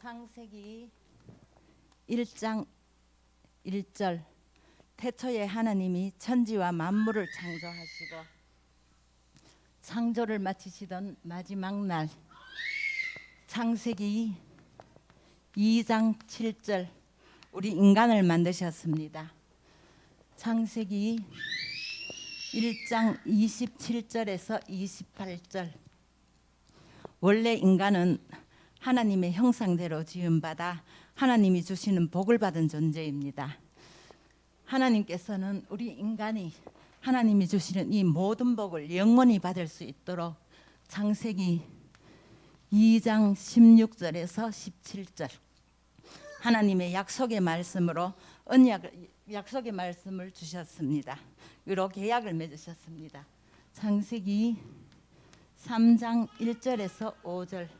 창세기 1장 1절. 태초에 하나님이 천지와 만물을 창조하시고 창조를 마치시던 마지막 날. 창세기 2장 7절. 우리 인간을 만드셨습니다. 창세기 1장 27절에서 28절. 원래 인간은 하나님의 형상대로 지음받아 하나님이 주시는 복을 받은 존재입니다. 하나님께서는 우리 인간이 하나님이 주시는 이 모든 복을 영원히 받을 수 있도록 창세기 2장 16절에서 17절 하나님의 약속의 말씀으로 언약 약속의 말씀을 주셨습니다. 위로 계약을 맺으셨습니다. 창세기 3장 1절에서 5절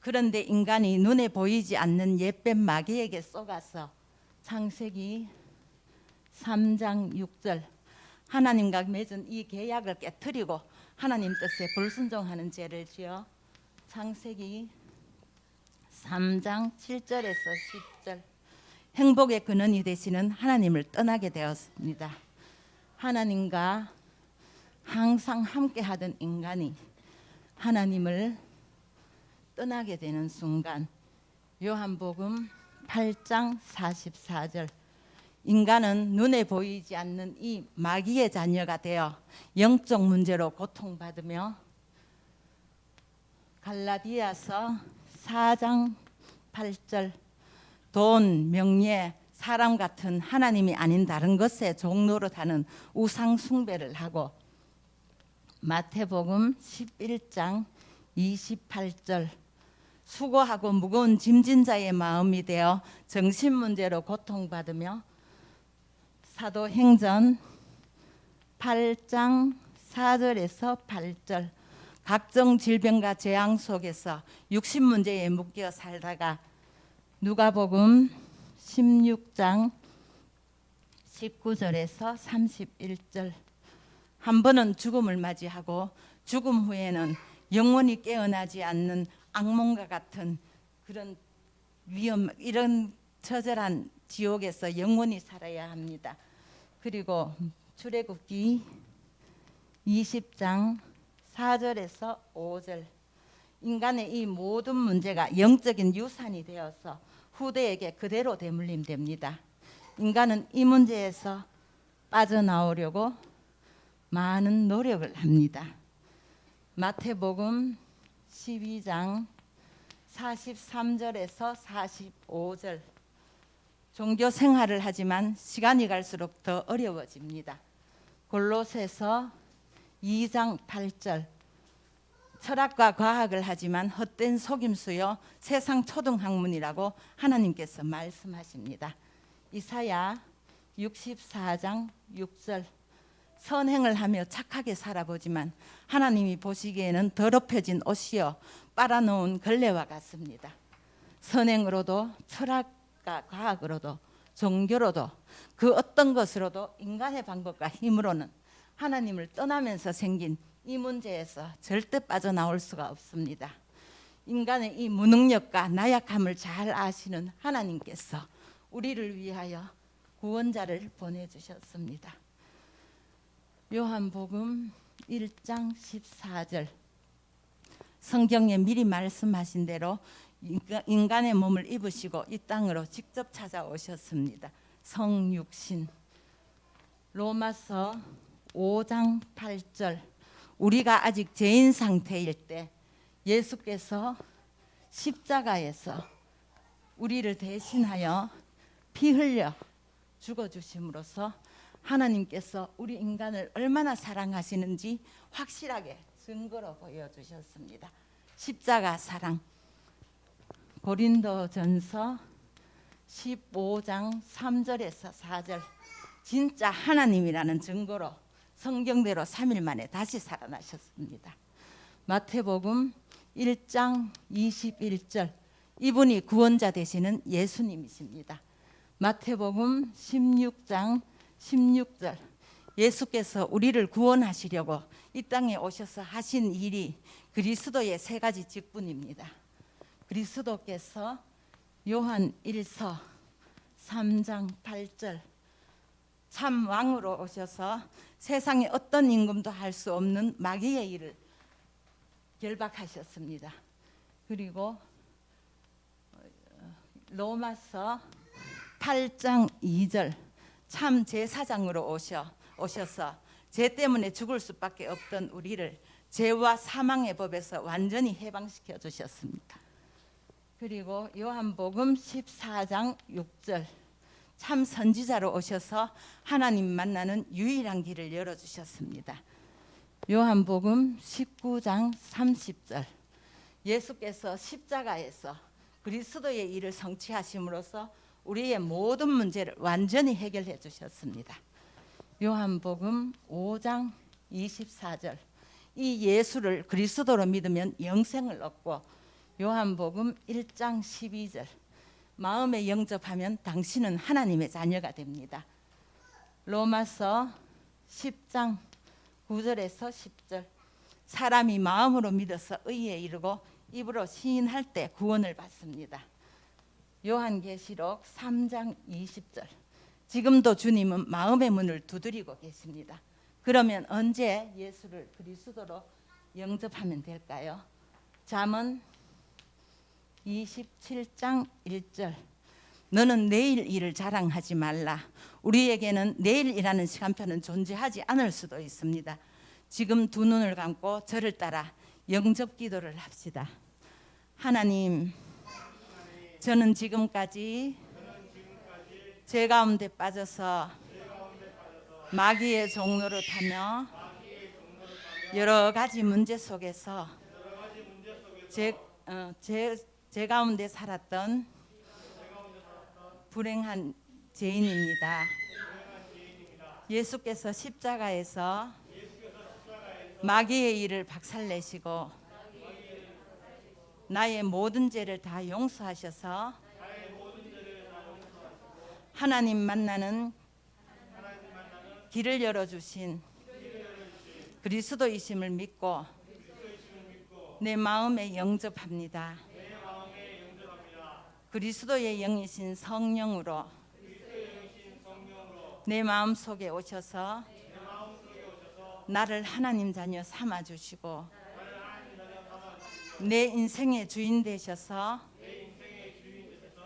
그런데 인간이 눈에 보이지 않는 옛뱀 마귀에게 속아서 창세기 3장 6절 하나님과 맺은 이 계약을 깨뜨리고 하나님 뜻에 불순종하는 죄를 지어 창세기 3장 7절에서 10절 행복의 근원이 되시는 하나님을 떠나게 되었습니다. 하나님과 항상 함께 하던 인간이 하나님을 떠나게 되는 순간 요한복음 8장 44절 인간은 눈에 보이지 않는 이 마귀의 자녀가 되어 영적 문제로 고통받으며 갈라디아서 4장 8절 돈, 명예, 사람 같은 하나님이 아닌 다른 것에 종노릇하는 우상 숭배를 하고 마태복음 11장 28절 수고하고 무거운 짐진 자의 마음이 되어 정신 문제로 고통받으며 사도행전 8장 4절에서 8절 각종 질병과 재앙 속에서 육신 문제에 묶여 살다가 누가복음 16장 19절에서 31절 한 번은 죽음을 맞이하고 죽음 후에는 영원히 깨어나지 않는 악몽과 같은 그런 위험 이런 처절한 지옥에서 영원히 살아야 합니다. 그리고 출애굽기 20장 4절에서 5절 인간의 이 모든 문제가 영적인 유산이 되어서 후대에게 그대로 대물림됩니다. 인간은 이 문제에서 빠져나오려고 많은 노력을 합니다. 마태복음 12장 43절에서 45절 종교 생활을 하지만 시간이 갈수록 더 어려워집니다. 골로새서 2장 8절 철학과 과학을 하지만 헛된 속임수요 세상 초등학문이라고 하나님께서 말씀하십니다. 이사야 64장 6절 선행을 하며 착하게 살아보지만 하나님이 보시기에는 더럽혀진 옷이요 빨아놓은 걸레와 같습니다. 선행으로도 철학과 과학으로도 종교로도 그 어떤 것으로도 인간의 방법과 힘으로는 하나님을 떠나면서 생긴 이 문제에서 절대 빠져나올 수가 없습니다. 인간의 이 무능력과 나약함을 잘 아시는 하나님께서 우리를 위하여 구원자를 보내주셨습니다. 요한복음 1장 14절. 성경에 미리 말씀하신 대로 인간의 몸을 입으시고 이 땅으로 직접 찾아오셨습니다. 성육신. 로마서 5장 8절. 우리가 아직 죄인 상태일 때 예수께서 십자가에서 우리를 대신하여 피 흘려 죽어 주심으로써 하나님께서 우리 인간을 얼마나 사랑하시는지 확실하게 증거로 보여 주셨습니다. 십자가 사랑 고린도전서 15장 3절에서 4절 진짜 하나님이라는 증거로 성경대로 3일 만에 다시 살아나셨습니다. 마태복음 1장 21절 이분이 구원자 되시는 예수님이십니다. 마태복음 16장 16절 예수께서 우리를 구원하시려고 이 땅에 오셔서 하신 일이 그리스도의 세 가지 직분입니다. 그리스도께서 요한 1서 3장 8절 참 왕으로 오셔서 세상에 어떤 임금도 할 수 없는 마귀의 일을 결박하셨습니다. 그리고 어, 로마서 8장 2절 참 제 사장으로 오셔 오셔서 죄 때문에 죽을 수밖에 없던 우리를 죄와 사망의 법에서 완전히 해방시켜 주셨습니다. 그리고 요한복음 14장 6절 참 선지자로 오셔서 하나님 만나는 유일한 길을 열어 주셨습니다. 요한복음 19장 30절 예수께서 십자가에서 그리스도의 일을 성취하심으로써 우리의 모든 문제를 완전히 해결해 주셨습니다. 요한복음 5장 24절 이 예수를 그리스도로 믿으면 영생을 얻고 요한복음 1장 12절 마음에 영접하면 당신은 하나님의 자녀가 됩니다. 로마서 10장 9절에서 10절 사람이 마음으로 믿어서 의에 이르고 입으로 시인할 때 구원을 받습니다. 요한계시록 3장 20절 지금도 주님은 마음의 문을 두드리고 계십니다. 그러면 언제 예수를 그리스도로 영접하면 될까요? 잠언 27장 1절 너는 내일 일을 자랑하지 말라. 우리에게는 내일이라는 시간표는 존재하지 않을 수도 있습니다. 지금 두 눈을 감고 저를 따라 영접 기도를 합시다. 하나님, 저는 지금까지 죄 가운데 빠져서 마귀의 종로를 타며 여러 가지 문제 속에서 제, 어, 제, 제 가운데 살았던 불행한 죄인입니다. 예수께서 십자가에서 마귀의 일을 박살내시고 나의 모든 죄를 다 용서하셔서 하나님 만나는 길을 열어주신 그리스도이심을 믿고 내 마음에 영접합니다. 그리스도의 영이신 성령으로 내 마음 속에 오셔서 나를 하나님 자녀 삼아 주시고 내 인생의 주인 되셔서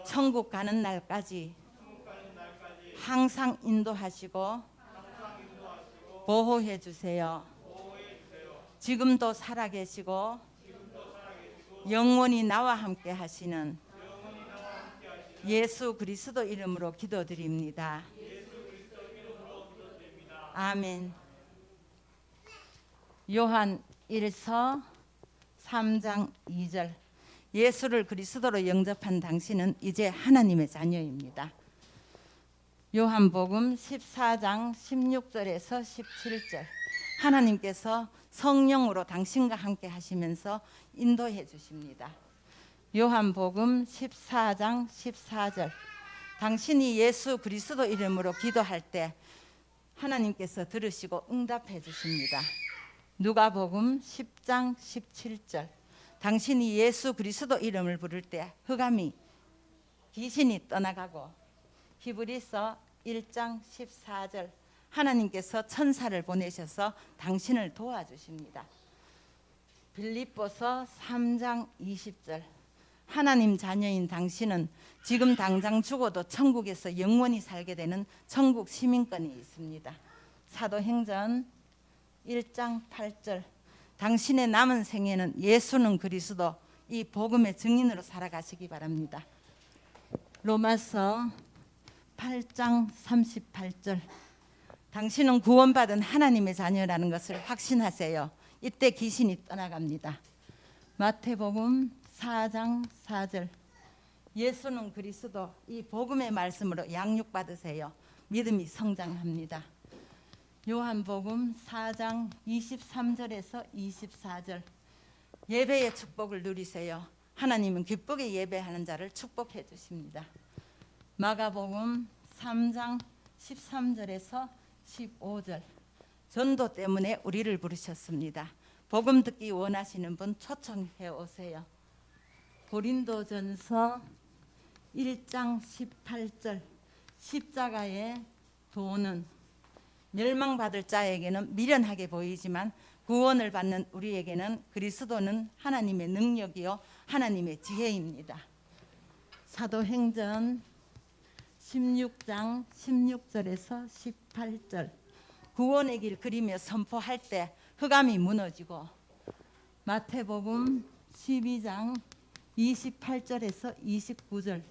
천국 가는 날까지 항상 인도하시고 보호해 주세요. 지금도 살아계시고 영원히 나와 함께 하시는 예수 그리스도 이름으로 기도드립니다. 아멘. 요한 1서 3장 2절 예수를 그리스도로 영접한 당신은 이제 하나님의 자녀입니다. 요한복음 14장 16절에서 17절 하나님께서 성령으로 당신과 함께 하시면서 인도해 주십니다. 요한복음 14장 14절 당신이 예수 그리스도 이름으로 기도할 때 하나님께서 들으시고 응답해 주십니다. 누가복음 10장 17절 당신이 예수 그리스도 이름을 부를 때 흑암이 귀신이 떠나가고 히브리서 1장 14절 하나님께서 천사를 보내셔서 당신을 도와주십니다. 빌립보서 3장 20절 하나님 자녀인 당신은 지금 당장 죽어도 천국에서 영원히 살게 되는 천국 시민권이 있습니다. 사도행전 1장 8절 당신의 남은 생에는 예수는 그리스도 이 복음의 증인으로 살아가시기 바랍니다. 로마서 8장 38절 당신은 구원받은 하나님의 자녀라는 것을 확신하세요. 이때 귀신이 떠나갑니다. 마태복음 4장 4절 예수는 그리스도 이 복음의 말씀으로 양육 받으세요. 믿음이 성장합니다. 요한복음 4장 23절에서 24절 예배의 축복을 누리세요. 하나님은 기쁘게 예배하는 자를 축복해 주십니다. 마가복음 3장 13절에서 15절 전도 때문에 우리를 부르셨습니다. 복음 듣기 원하시는 분 초청해 오세요. 고린도전서 1장 18절 십자가의 도는 멸망받을 자에게는 미련하게 보이지만 구원을 받는 우리에게는 그리스도는 하나님의 능력이요 하나님의 지혜입니다. 사도행전 16장 16절에서 18절 구원의 길 그리며 선포할 때 흑암이 무너지고 마태복음 12장 28절에서 29절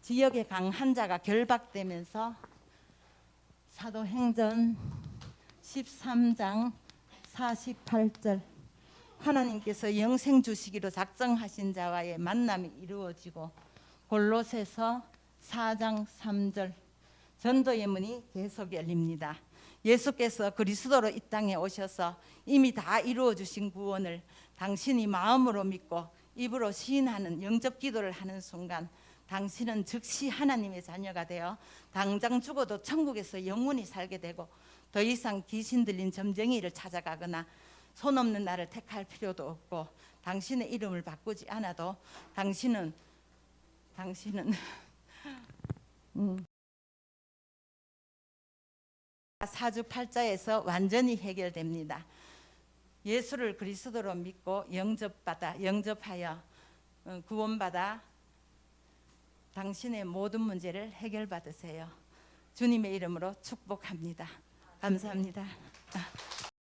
지역의 강한 자가 결박되면서 사도행전 13장 48절 하나님께서 영생 주시기로 작정하신 자와의 만남이 이루어지고 골로새서 4장 3절 전도의 문이 계속 열립니다. 예수께서 그리스도로 이 땅에 오셔서 이미 다 이루어 주신 구원을 당신이 마음으로 믿고 입으로 시인하는 영접 기도를 하는 순간 당신은 즉시 하나님의 자녀가 되어 당장 죽어도 천국에서 영원히 살게 되고 더 이상 귀신 들린 점쟁이를 찾아가거나 손 없는 나를 택할 필요도 없고 당신의 이름을 바꾸지 않아도 당신은 당신은 음, 사주팔자에서 완전히 해결됩니다. 예수를 그리스도로 믿고 영접받아 영접하여 어, 구원받아 당신의 모든 문제를 해결받으세요. 주님의 이름으로 축복합니다. 감사합니다.